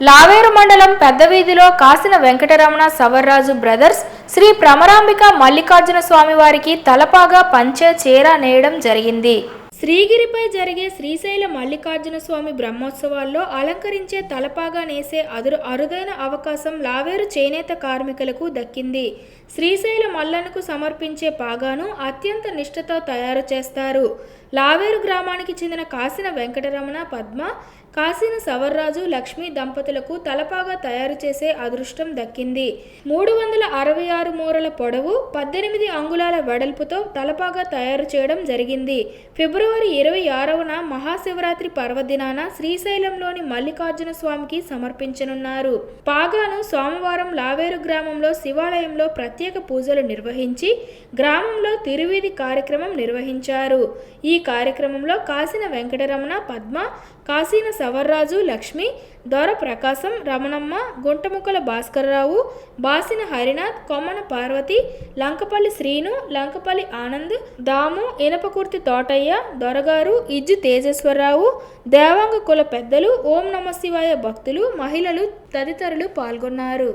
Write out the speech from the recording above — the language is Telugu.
లావేరు మండలం పెద్దవీధిలో కాసిన వెంకటరమణ సవర్రాజు బ్రదర్స్ శ్రీ భ్రమరాంబిక మల్లికార్జున స్వామి వారికి తలపాగా పంచే చీర నేయడం జరిగింది. శ్రీగిరిపై జరిగే శ్రీశైల మల్లికార్జున స్వామి బ్రహ్మోత్సవాల్లో అలంకరించే తలపాగా నేసే అదురు అరుదైన అవకాశం లావేరు చేనేత కార్మికులకు దక్కింది. శ్రీశైల మల్లనకు సమర్పించే పాగాను అత్యంత నిష్ఠతో తయారు చేస్తారు. లావేరు గ్రామానికి చెందిన కాసిన వెంకటరమణ పద్మ కాసిన సవర్రాజు లక్ష్మీ దంపతులకు తలపాగా తయారు చేసే అదృష్టం దక్కింది. మూడు వందల అరవై ఆరు మూరల పొడవు పద్దెనిమిది అంగుళాల వెడల్పుతో తలపాగా తయారు చేయడం జరిగింది. ఫిబ్రవరి ఫిబ్రవరి ఇరవై ఆరవన మహాశివరాత్రి పర్వదినాన శ్రీశైలంలోని మల్లికార్జున స్వామికి సమర్పించనున్నారు. పాగాను సోమవారం లావేరు గ్రామంలో శివాలయంలో ప్రత్యేక పూజలు నిర్వహించి గ్రామంలో తిరువీధి కార్యక్రమం నిర్వహించారు. ఈ కార్యక్రమంలో కాసిన వెంకటరమణ పద్మ కాసిన సవర్రాజు లక్ష్మి దొర ప్రకాశం రమణమ్మ గుంటముక్కల భాస్కర్రావు బాసిన హరినాథ్ కొమ్మన పార్వతి లంకపల్లి శ్రీను లంకపల్లి ఆనంద్ దాము ఇనపకుర్తి తోటయ్య దొరగారు ఇజ్జు తేజేశ్వరరావు దేవాంగ కుల పెద్దలు ఓం నమ శివాయ భక్తులు మహిళలు తదితరులు పాల్గొన్నారు.